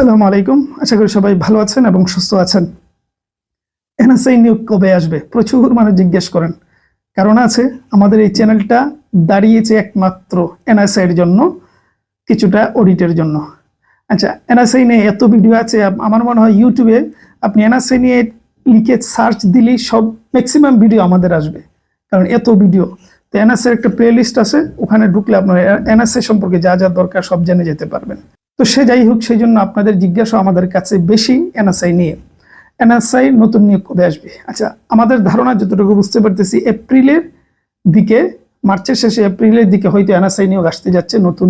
আসসালামু আলাইকুম। আশা করি সবাই ভালো আছেন এবং সুস্থ আছেন। এনএসআই নিয়োগ কবে আসবে? প্রচুর মানুষ জিজ্ঞেস করেন। কারণ আছে, আমাদের এই চ্যানেলটা দাঁড়িয়েছে একমাত্র এনএসআই এর জন্য, কিছুটা অডিটের জন্য। আচ্ছা এনএসআই নিয়ে এত ভিডিও আছে আমার মনে হয় ইউটিউবে আপনি এনএসআই নিয়ে লিখে সার্চ দিলেই সব ম্যাক্সিমাম ভিডিও আমাদের আসবে। কারণ এত ভিডিও তো এনএসআই একটা প্লে লিস্ট আছে, ওখানে ঢুকলে আপনার এনএসআই সম্পর্কে যা যা দরকার সব জেনে যেতে পারবেন। তো সে যাই হোক, সেই জন্য আপনাদের জিজ্ঞাসা আমাদের কাছে বেশি এনএসআই নিয়ে। এনএসআই নতুন নিয়োগ কবে আসবে? আচ্ছা আমাদের ধারণা যতটুকু বুঝতে পারতেছি, এপ্রিলের দিকে, মার্চের শেষে এপ্রিলের দিকে হয়তো এনএসআই নিয়োগ আসতে যাচ্ছে, নতুন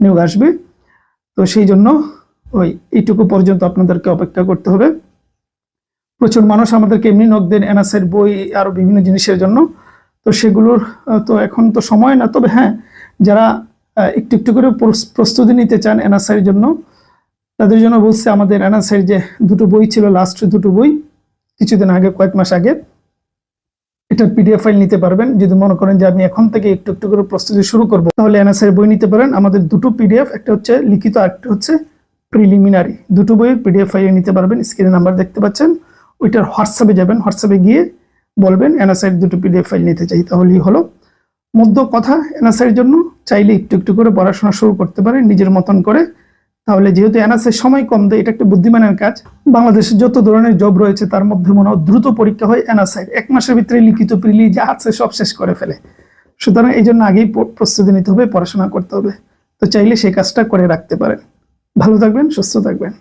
নিয়োগ আসবে। তো সেই জন্য ওই এইটুকু পর্যন্ত আপনাদেরকে অপেক্ষা করতে হবে। প্রচুর মানুষ আমাদেরকে এমনি নক দেন এনএসআইয়ের বই আরও বিভিন্ন জিনিসের জন্য। তো সেগুলোর তো এখন তো সময় না, তবে হ্যাঁ যারা একটু একটু করে প্রস্তুতি নিতে চান এনএসআইয়ের জন্য। তাদের জন্য বলছে আমাদের এনএসআইয়ের যে দুটো বই ছিল লাস্ট দুটো বই, কিছুদিন আগে, কয়েক মাস আগে, এটার পিডিএফ ফাইল নিতে পারবেন। যদি মনে করেন যে আমি এখন থেকে একটু একটু করে প্রস্তুতি শুরু করব, তাহলে এনএসআই বই নিতে পারেন। আমাদের দুটো পিডিএফ একটা হচ্ছে লিখিত আর একটা হচ্ছে প্রিলিমিনারি দুটো বইয়ের পিডিএফ ফাইল নিতে পারবেন স্ক্রিনে নাম্বার দেখতে পাচ্ছেন। ওইটার হোয়াটসঅ্যাপে যাবেন হোয়াটসঅ্যাপে গিয়ে বলবেন এনএসআই দুটো পিডিএফ ফাইল নিতে চাই, তাহলেই হলো। মধ্য কথা এনএসআইয়ের জন্য চাইলে একটু একটু করে পড়াশোনা শুরু করতে পারে নিজের মতন করে। তাহলে যেহেতু এনআসের সময় কম দেয় এটা একটা বুদ্ধিমানের কাজ। বাংলাদেশে যত ধরনের জব রয়েছে, তার মধ্যে মনে হয় দ্রুত পরীক্ষা হয় এনএসআই এক মাসের ভিতরে লিখিত প্রিলি যা আছে সব শেষ করে ফেলে। সুতরাং এই জন্য আগেই প্রস্তুতি নিতে হবে, পড়াশোনা করতে হবে। তো চাইলে সেই কাজটা করে রাখতে পারেন। ভালো থাকবেন, সুস্থ থাকবেন।